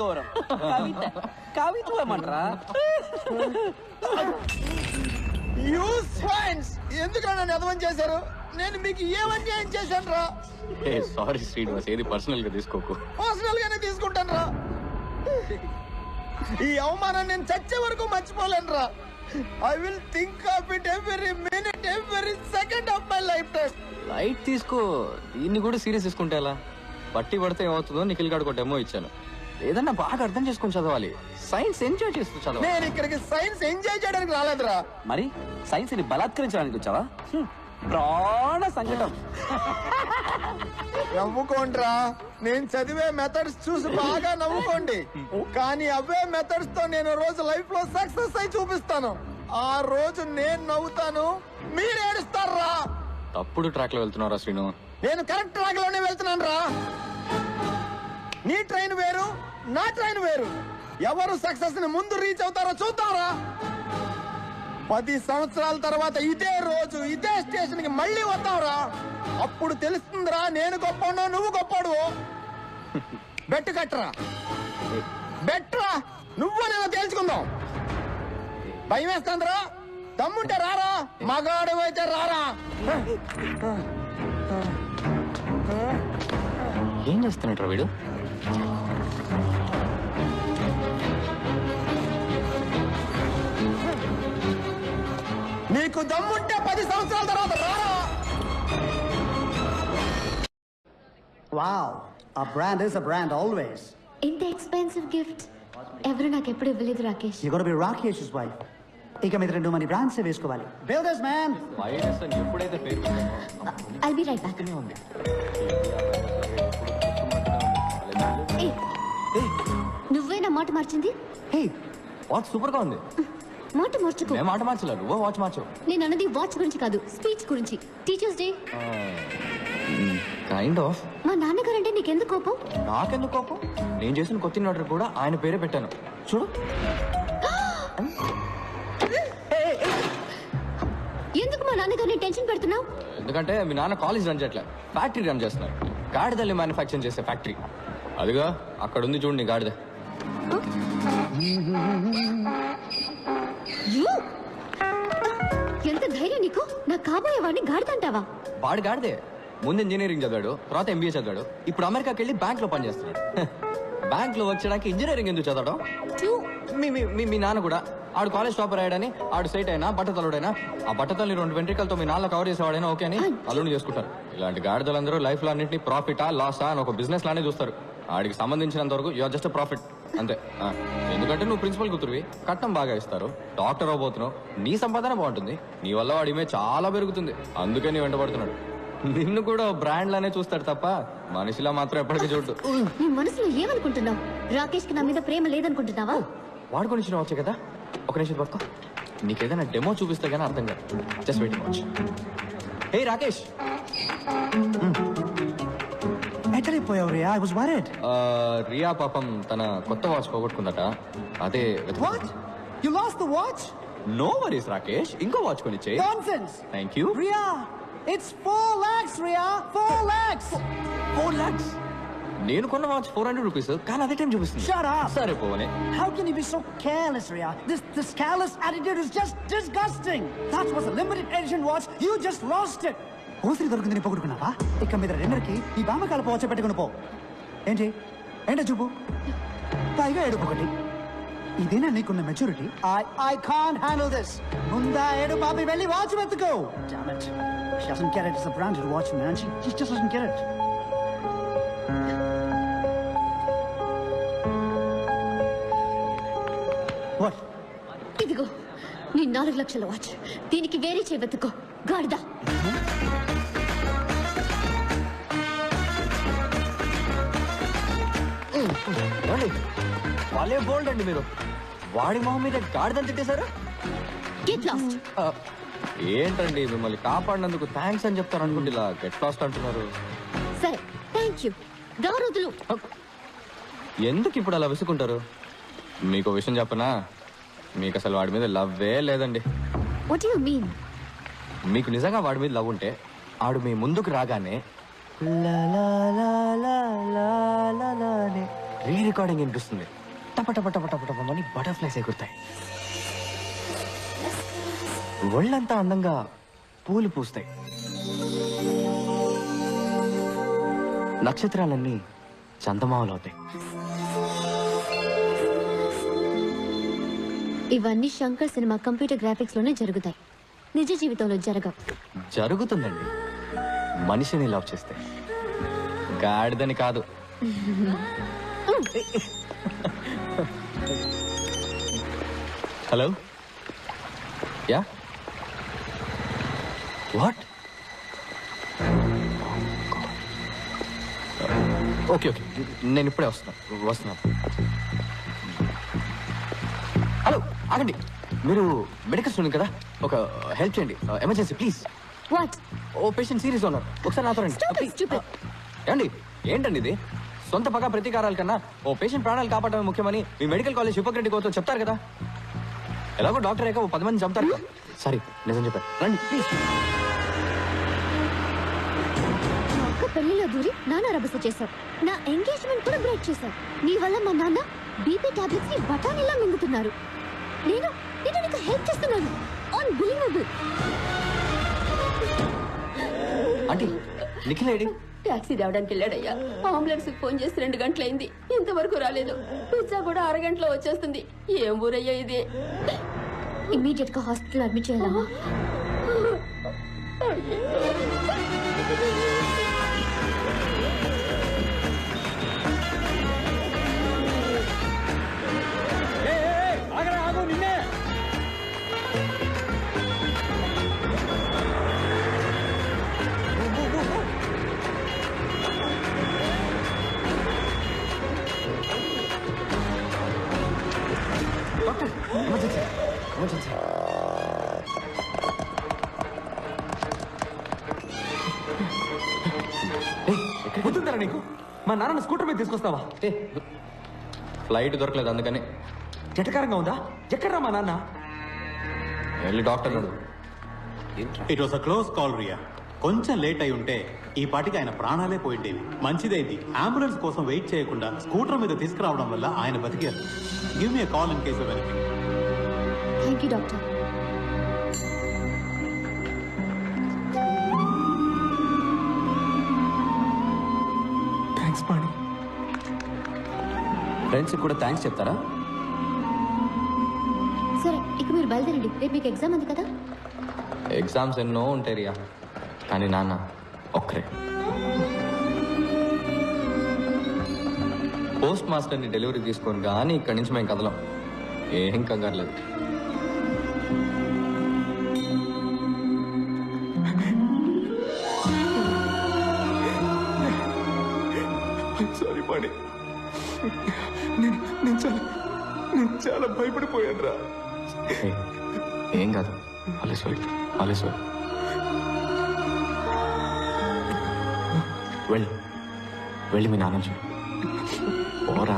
గౌరవం. కవిత కవిత్వమంటరా యూ స్వైన్స్ ఎందుకు నన్ను అధవం చేశారు? నేను మీకు ఏ అన్యాయం చేశాను రా ఏ సారీ శ్రీనివాస్ ఏది పర్సనల్గా తీసుకోకు. పర్సనల్ గానే తీసుకుంటాను రా ఈ అవమానం నేను చచ్చే వరకు మర్చిపోలేను రా I will think of it every minute every second of my life time light తీసుకో. దీన్ని కూడా సీరియస్ తీసుకుంటే ఎలా? బట్టి పడితే ఏమవుతుందో నిఖిల్ గాడు ఒక డెమో ఇచ్చాను. ఏదన్నా బాగా అర్థం చేసుకొని చదవాలి. సైన్స్ ఎంజాయ్ చేస్తూ చదవాలి. నేను ఇక్కడికి సైన్స్ ఎంజాయ్ చేయడానికి రాలేదురా. మరి? సైన్స్ని బలాత్కరించడానికి వచ్చావా? హ్మ్. ప్రాణ సంకటం. నవ్వుకోండిరా. నేను చదివే మెథడ్స్ చూసి బాగా నవ్వుకోండి. కానీ అవే మెథడ్స్తో నేను రోజు లైఫ్లో సక్సెస్ అయి చూపిస్తాను. ఆ రోజు నేను నవ్వుతాను. మీరు ఏడుస్తారా? తప్పుడు ట్రాక్లో వెళ్తున్నారా శ్రీను. నేను కరెక్ట్ ట్రాక్లోనే వెళ్తున్నాను రా నీ ట్రైన్ వేరు నా ట్రైన్ వేరు. ఎవరు సక్సెస్ని ముందు రీచ్ అవుతారో చూద్దాంరా. పది సంవత్సరాల తర్వాత ఇదే రోజు ఇదే స్టేషన్కి మళ్ళీ వద్దాంరా. అప్పుడు తెలుస్తుందిరా నేను గొప్పనో నువ్వు గొప్పడు బెట్ కట్టరా. బెట్రా. నువ్వు నేను తేల్చుకుందాం. భయం వేస్తుందిరా. తమ్ముంటే రారా. మగాడు అయితే రారా. ఏం చేస్తున్నట్రా వీడు? నీకు దమ్ముంటే పది సంవత్సరాల తర్వాత రారా? Wow, a brand is a brand always. ఇంత ఎక్స్పెన్సివ్ గిఫ్ట్ ఎవరు నాకు ఎప్పుడు ఇవ్వలేదు Rakesh. You gotta be Rakesh's wife. ఇక మీద రెండు మంది బ్రాండ్స్ వేసుకోవాలి. బిల్డర్స్ మ్యాన్ వైరస్ అని ఎప్పుడైతే పేరు ఐల్ బి రైట్ బ్యాక్ ఉంది. నువ్వే నా మాట మార్చింది? హే సూపర్గా ఉంది? మాట మార్చుకో. మేము మాట మార్చలేదు. నువ్వు వాచ్ మార్చు. నేను అన్నది వాచ్ గురించి కాదు స్పీచ్ గురించి. టీచర్స్ డే కైండ్ ఆఫ్ మా నాన్నగారు అంటే నీకెందుకు కోపం? నాకెందుకు కోపం? నేను చేసిన కొత్త ఆర్డర్ కూడా ఆయన పేరే పెట్టాను. చూడు. ఎందుకు మా నాన్నగారిని టెన్షన్ పెడుతున్నావు? ఎందుకంటే మీ నాన్న కాలేజ్ రన్ చేయట్లే. ఫ్యాక్టరీ రన్ చేస్తున్నారు గాడిదల్ని మ్యానుఫ్యాక్చరింగ్ చేసే ఫ్యాక్టరీ అదిగా అక్కడ ఉంది చూడు నీ గాడిద. ఎంత ధైర్యం నీకు? నా కాబోయే వాడిని గాడిదంటావా? వాడు గాడిదే. ముందు ఇంజనీరింగ్ చదివాడు తర్వాత ఎంబీఏ చదివాడు. ఇప్పుడు అమెరికాకి వెళ్ళి బ్యాంక్లో పనిచేస్తున్నాడు. బ్యాంక్లో వర్క్ చేయడానికి ఇంజనీరింగ్ ఎందుకు చదవడం? మీ మీ- మీ మీ నాన్న కూడా. ఆడు కాలేజ్ టాపర్ అయ్యాడని ఆడు సైట్ అయినా బట్టతలుడైనా. ఆ బట్టతల్ని రెండు వెంట్రికలతో మీ నాన్న కవర్ చేసేవాడైనా ఓకే అని అల్లుని చేసుకుంటారు. ఇలాంటి గాడిదలందరూ లైఫ్లో అన్నింటినీ ప్రాఫిటా లాసా అని ఒక బిజినెస్ లానే చూస్తారు. ఆడికి సంబంధించినంత వరకు యువర్ జస్ట్ ప్రాఫిట్. అంతే. ఎందుకంటే నువ్వు ప్రిన్సిపల్ కూతురువి. కట్నం బాగా ఇస్తారు. డాక్టర్ అవబోతున్నావు నీ సంపాదన బాగుంటుంది. నీ వల్ల వాడి ఇమేజ్ చాలా పెరుగుతుంది. అందుకే నీ వెంటబడుతున్నాడు. నిన్ను కూడా బ్రాండ్ లానే చూస్తాడు తప్ప మనిషిలా మాత్రం ఎప్పటికీ చూడు నీ మనసులో ఏమనుకుంటున్నావు? రాకేష్కి నా మీద ప్రేమ లేదనుకుంటున్నావా? వాడుకొని వచ్చే కదా? ఒక నిమిషం పక్క నీకేదైనా డెమో చూపిస్తే గానీ అర్థం కాదు. Just wait watch hey Rakesh! ఎక్కడిపోయావు Riya? I worried ఆ, రియా పాపం తన కొత్త వాచ్ పోగొట్టుకుందట. అదే what you lost the watch no worries Rakesh. ఇంకో వాచ్ కొని ఇచ్చే nonsense thank you Riya! It's 4 lakhs Riya 4 lakhs. Four lakhs నేను కొన్న వాచ్ ఫోర్ హండ్రెడ్ రూపీస్ కానీ అదే టైం చూపిస్తుంది. Shut up. సరే పోనే How can you be so careless, Ria? This this careless attitude is just disgusting. That was a limited edition watch. You just lost it. ఓసిరి దొరికిందని పొగుడుకున్నావా ఇక మీద రెండరికి ఈ బామకాల పోవచ్చ పెట్టుకుని పో. ఏంటి? ఏంటో చూపు? పైగా ఏడుపు ఒకటి. ఇదేనా నీకున్న maturity I I can't handle this ముందా ఏడు పాపి వెళ్ళి వాచ్ వెతుకో. Damn it. She doesn't get it. It's a branded watch, man. She, she just doesn't get it. What? ఇదిగో నీ నాలుగు లక్షల వాచ్ దీనికి వేరే చేయబెత్తుకో గాడిదా? వాళ్ళే బోల్డ్ అండి మీరు వాడి మొహం మీద గాడిదని తిట్టేశారు గెట్ లాస్ట్ ఆ, ఏంటండి మిమ్మల్ని కాపాడినందుకు థ్యాంక్స్ అని చెప్తారు అనుకుంటే ఇలా గెట్ లాస్ట్ అంటున్నారు సరే థ్యాంక్ యూ దారుదులు ఎందుకు ఇప్పుడు అలా విసుకుంటారు మీకు విషయం చెప్పనా మీకు అసలు వాడి మీద లవ్వే లేదండి వాట్ యు మీన్ మీకు నిజంగా వాడి మీద లవ్ ఉంటే ఆడు మీ ముందుకు రాగానే రీ రికార్డింగ్ వినిపిస్తుంది టప టప టప టప టపమని బటర్ఫ్లైస్ ఎగురుతాయి ఒళ్ళంతా అందంగా పూలు పూస్తాయి. నక్షత్రాలన్నీ చందమామలు అవుతాయి ఇవన్నీ శంకర్ సినిమా కంప్యూటర్ గ్రాఫిక్స్లోనే జరుగుతాయి. నిజ జీవితంలో జరగవు. జరుగుతుందండి. మనిషిని లవ్ చేస్తే. గాడిదని కాదు. Hello? Yeah? What okay okay నేను ఇప్పుడే వస్తున్నాను వస్తున్నాను హలో ఆగండి. మీరు మెడికల్ స్టూడెంట్ కదా? ఒక హెల్ప్ చేయండి. Emergency please. వాట్ ఓ పేషెంట్ సీరియస్ ఉన్నారు. ఒకసారి నాతో రండి. ఏమండి? ఏంటండి ఇది? సొంత పగ ప్రతీకారాల కన్నా ఓ పేషెంట్ ప్రాణాలు కాపాడమే ముఖ్యమని మీ మెడికల్ కాలేజ్ హిపోక్రటిక్ చెప్తారు కదా? ఎలాగో డాక్టర్ అయ్యాక ఓ పది మంది చంపుతారు సారీ నిజం చెప్పారు రండి. ప్లీజ్ పెళ్ళిలో దూరి నాన్న రభస చేశావు. నా ఎంగేజ్మెంట్ కూడా బ్రేక్ చేశావు. నీ వల్ల మా నాన్న బీపీ టాబ్లెట్స్ని బఠానీలా మింగుతున్నారు. నేను నేను నీకు హెల్ప్ చేస్తున్నాను. ఆన్ బిలీవబుల్ ఆంటీ నిఖిల్ ఏడి? టాక్సీ రావడానికి వెళ్ళాడయ్యా. అంబులెన్స్ ఫోన్ చేసి రెండు గంటలైంది. ఇంతవరకు రాలేదు. పిజ్జా కూడా అరగంటలో వచ్చేస్తుంది. ఏం ఊరయ్యా ఇది? ఇమీడియట్ గా హాస్పిటల్ అడ్మిట్ చేయాలమ్మా నీకు? మా నాన్న స్కూటర్ మీద తీసుకొస్తావా? ఫ్లైట్ దొరకలేదు అందుకని. జటకారంగా ఉందా? ఎక్కడ్రా మా నాన్న? వెళ్ళి డాక్టర్ అడుగు. It was a close call Riya కొంచెం లేట్ అయి ఉంటే ఈ పాటికి ఆయన ప్రాణాలే పోయిండేవి. మంచిదైంది. అంబులెన్స్ కోసం వెయిట్ చేయకుండా స్కూటర్ మీద తీసుకురావడం వల్ల ఆయన బతికారు. Give me call in case of anything thank you doctor friends కూడా థ్యాంక్స్ చెప్తారా? సరే ఇక మీరు బయలుదేరండి. రేపు మీకు ఎగ్జామ్ ఉంది కదా? ఎగ్జామ్స్ ఎన్నో ఉంటాయి రియా. కానీ నాన్న ఒక్కరే. పోస్ట్ మాస్టర్ని డెలివరీ తీసుకొని కానీ ఇక్కడి నుంచి మేము కదలం. ఏం కంగారు లేదు. సారీ పాణి నేను చాలా నేను చాలా భయపడిపోయాను రా ఏయ్, ఏం కాదు ఆలస్య ఆలస్య వెళ్ళి వెళ్ళి మీ నాన్న చూడు. పోరా.